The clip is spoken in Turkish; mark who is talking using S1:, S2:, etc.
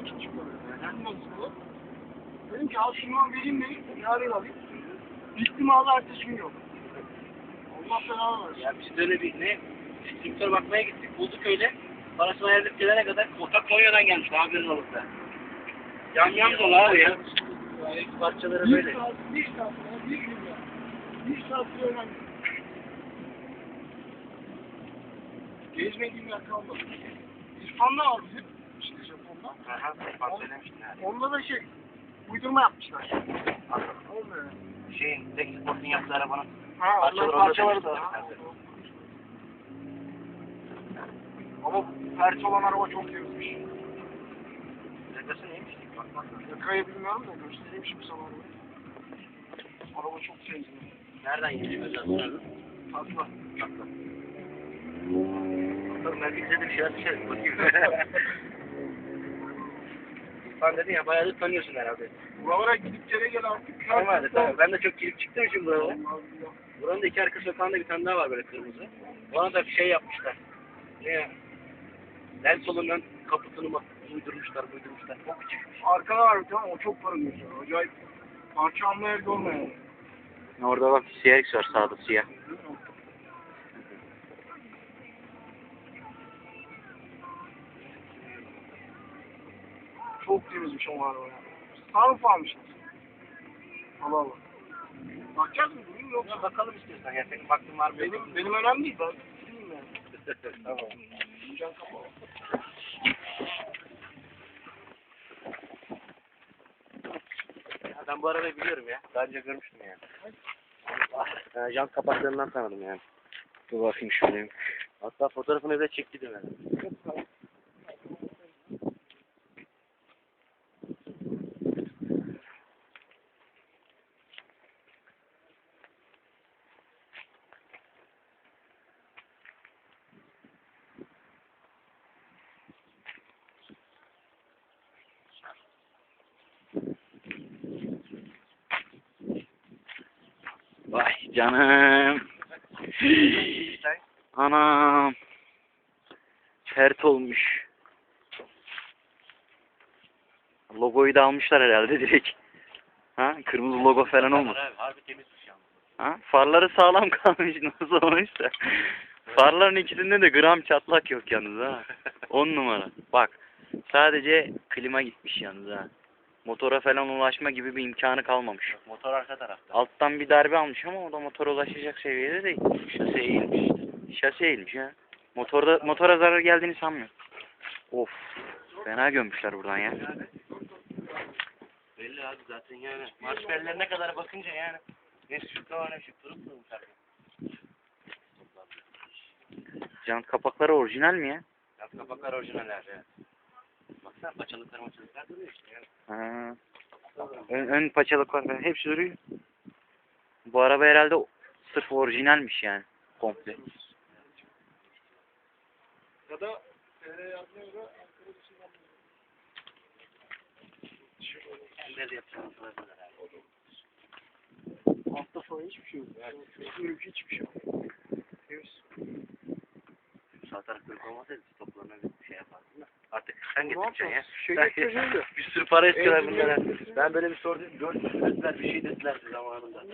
S1: nakit çıkıyor. Ondan sonra dedim ki al şunu al vereyim dedim. Yarın alayım. Gittim aldı ertesi gün yok. Allah belanı versin.
S2: Ya biz de öyle bir ne? Distribütör bakmaya gittik. Bulduk öyle. Parasını ayarlayıp gelene kadar ortak Konya'dan gelmiş. Haberin olur da. Yan yan dolu abi ya. Parçaları
S1: Bir
S2: böyle.
S1: saat, bir saat, bir gün ya. Bir saat öğrendim. Gezmediğim yer kalmadı. İşte Japon'da.
S2: Söylemiştin abi.
S1: Onda da şey, uydurma yapmışlar. Olmuyor.
S2: Şeyin, tek sportun yaptığı arabanın
S1: Ha,
S2: Parçaları
S1: onların
S2: orada
S1: parçaları da.
S2: demişler.
S1: Ama pert olan araba çok iyiymiş.
S2: plakası neymiş? Bak bak.
S1: Yakayı bilmiyorum da göstereyim şimdi sana arabayı. Araba çok zengin.
S2: Nereden mesela sonra?
S1: Tatlı.
S2: Tatlı. Bakalım de bir şeyler düşer. Bakayım. Sen dedin ya bayağı da tanıyorsun herhalde.
S1: Buralara gidip gele gel artık.
S2: Tamam hadi tamam. Ben de çok girip çıktım şimdi buralara. Buranın da iki arka sokağında bir tane daha var böyle kırmızı. Ona da bir şey yapmışlar. Ne ya? Lens solundan kaputunu bak uydurmuşlar, uydurmuşlar. Çok çıkmış.
S1: Arkada var bir tane o çok para götürüyor. Acayip parça almaya elde olmuyor.
S3: Orada bak CRX var sağda siyah.
S1: Çok temizmiş o araba ya. Sarf almışlar. Allah Allah. Bakacağız mı bugün yoksa?
S2: Ya bakalım istiyorsan ya senin baktın var mı?
S1: Benim, benim önemli değil. Ben gideyim yani.
S2: tamam.
S1: Can kapalı.
S2: Ben bu arabayı biliyorum ya. Daha önce görmüştüm yani. Ha, jant kapaklarından tanıdım yani.
S3: Dur bakayım şöyle.
S2: Hatta fotoğrafını da çektiydim yani.
S3: Vay canım. Anam. Pert olmuş. Logoyu da almışlar herhalde direkt. Ha? Kırmızı logo falan olmuş.
S2: Abi, harbi temizmiş yalnız.
S3: Ha? Farları sağlam kalmış nasıl olmuşsa. Farların ikisinde de gram çatlak yok yalnız ha. On numara. Bak sadece klima gitmiş yalnız ha. Motora falan ulaşma gibi bir imkanı kalmamış.
S2: Motor arka tarafta.
S3: Alttan bir darbe almış ama o da motora ulaşacak seviyede değil.
S2: Şase eğilmiş işte.
S3: Şase eğilmiş ha. Motorda, motora zarar geldiğini sanmıyorum. Of. Fena gömmüşler buradan ya.
S2: Belli abi zaten yani. Marş bellerine kadar bakınca yani. Ne şıklı var ne şık durup durmuş abi.
S3: Jant kapakları orijinal mi ya?
S2: Yaz kapaklar orijinaller ya. Baksana paçalıklar maçalıklar duruyor işte yani.
S3: Ha. Ön, ön paçalıklar falan hepsi duruyor. Bu araba herhalde sırf orijinalmiş yani. Komple.
S1: Ya da TR yazmaya göre Ankara dışından
S2: Kendileri de yapacağım. abi.
S1: Altta falan hiçbir şey yok. Üstünlük hiçbir şey yok.
S2: Sağ taraf kırık olmasaydı stoplarına bir şey yapardım da. Artık sen getireceksin ya.
S1: Şey getireceğiz de.
S2: bir sürü para istiyorlar bunlara. Ben böyle bir sordum. 400 dediler bir şey dediler zamanında.